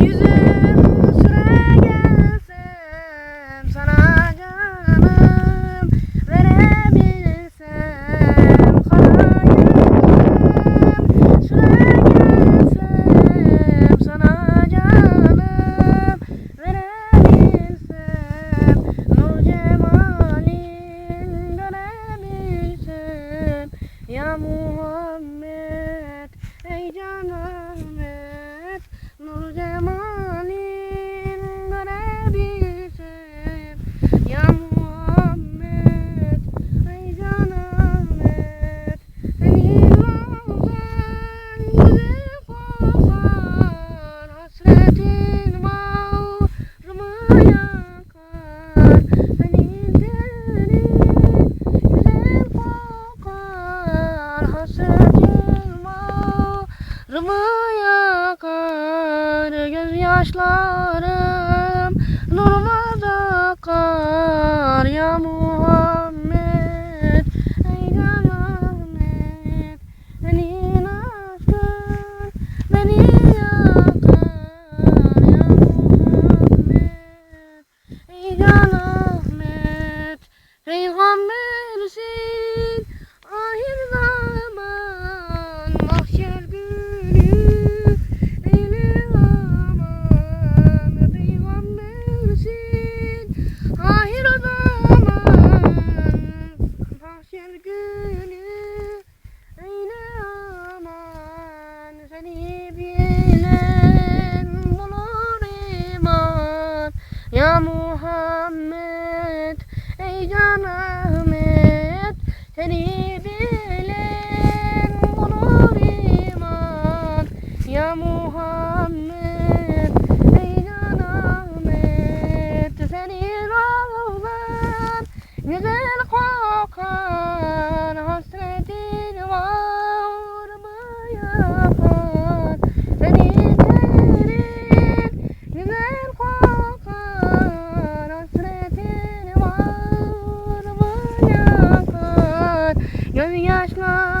Use it. Hani rımı yakar gözyaşlarım Nuruma da kar yağmur selam ahir zaman mahşer günü eyle aman. Peygambersin ahir zaman mahşer günü. Seni bilen bulur iman Ya Muhammed Eynan Ahmet. Senin ravdan Güzel Gönül yaşma